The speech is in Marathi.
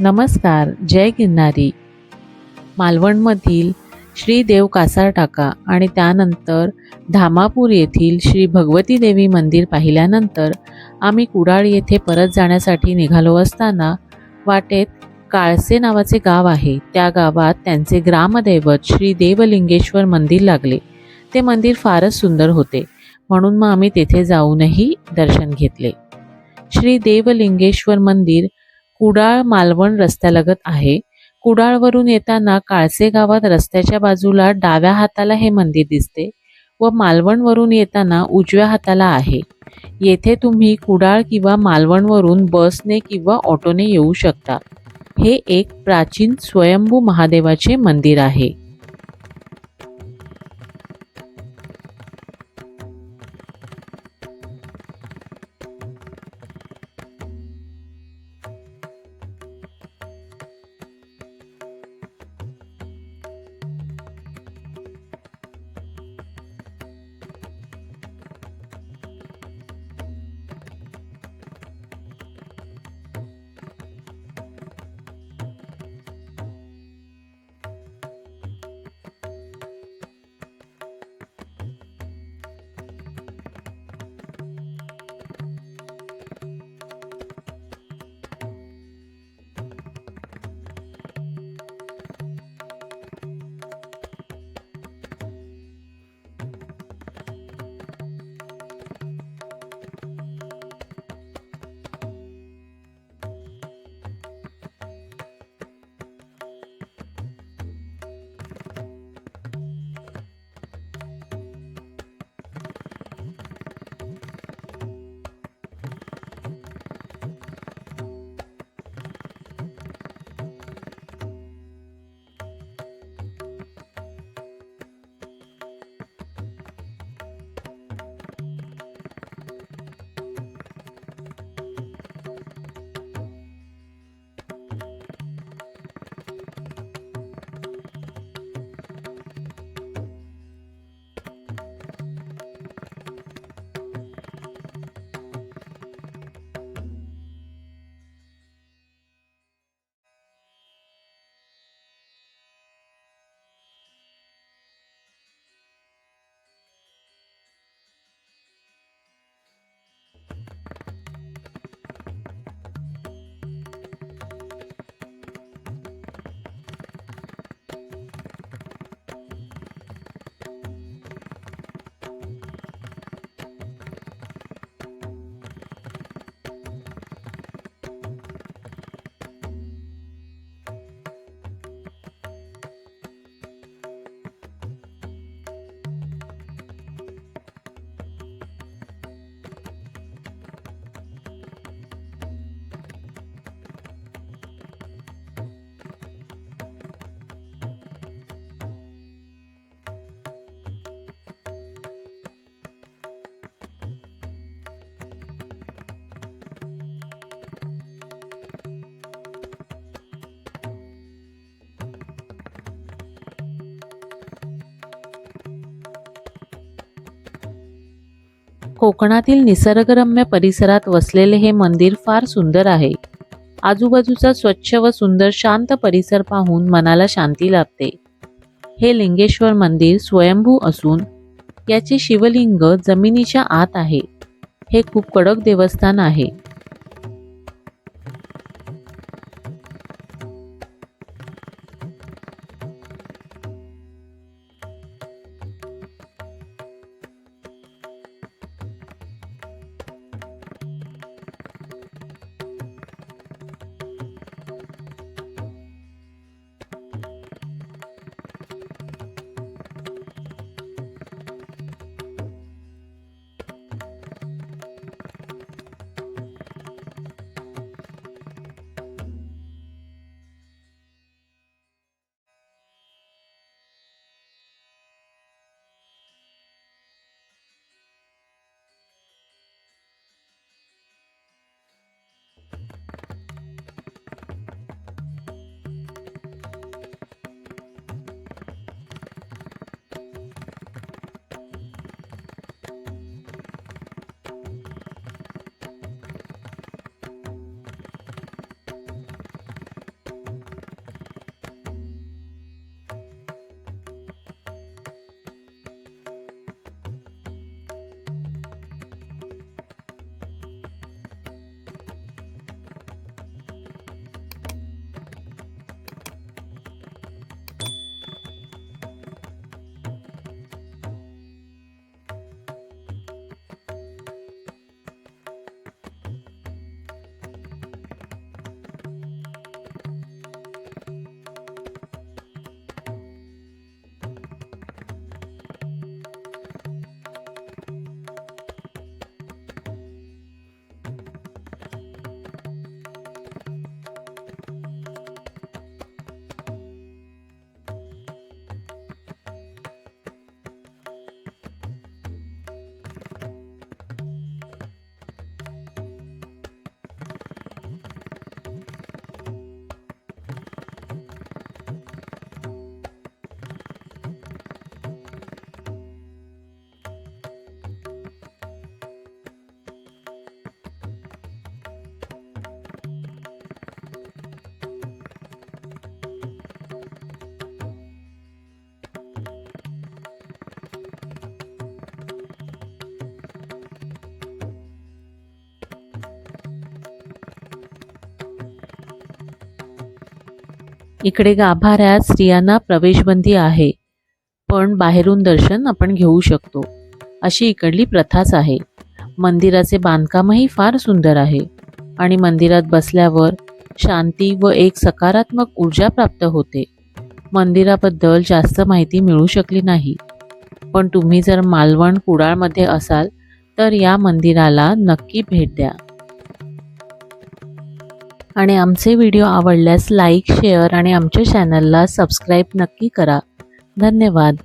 नमस्कार जय गिरणारी मालवणमधील श्री देव कासार टाका आणि त्यानंतर धामापूर येथील श्री भगवती देवी मंदिर पाहिल्यानंतर आम्ही कुडाळ येथे परत जाण्यासाठी निघालो असताना वाटेत काळसे नावाचे गाव आहे. त्या गावात त्यांचे ग्रामदैवत श्री देवलिंगेश्वर मंदिर लागले. ते मंदिर फारच सुंदर होते. म्हणून मग आम्ही तेथे जाऊनही दर्शन घेतले. श्री देवलिंगेश्वर मंदिर कुडाळ मालवण रस्त्यालगत आहे. कुडाळवरून येताना काळसे गावात रस्त्याच्या बाजूला डाव्या हाताला हे मंदिर दिसते व मालवणवरून येताना उजव्या हाताला आहे. येथे तुम्ही कुडाळ किंवा मालवणवरून बसने किंवा ऑटोने येऊ शकता. हे एक प्राचीन स्वयंभू महादेवाचे मंदिर आहे. कोकणातील निसर्गरम्य परिसरात वसलेले हे मंदिर फार सुंदर आहे. आजूबाजूचा स्वच्छ व सुंदर शांत परिसर पाहून मनाला शांती लाभते. हे लिंगेश्वर मंदिर स्वयंभू असून याचे शिवलिंग जमिनीच्या आत आहे. हे खूप कडक देवस्थान आहे. इकडे गाभाऱ्यात स्त्रियांना प्रवेशबंदी आहे पण बाहेरून दर्शन आपण घेऊ शकतो. अशी इकडली प्रथाच आहे. मंदिराचे बांधकामही फार सुंदर आहे आणि मंदिरात बसल्यावर शांती व एक सकारात्मक ऊर्जा प्राप्त होते. मंदिराबद्दल जास्त माहिती मिळू शकली नाही. पण तुम्ही जर मालवण कुडाळमध्ये असाल तर या मंदिराला नक्की भेट द्या. आणि आमचे व्हिडिओ आवडल्यास लाईक शेअर आणि आमच्या चॅनलला सबस्क्राईब नक्की करा. धन्यवाद.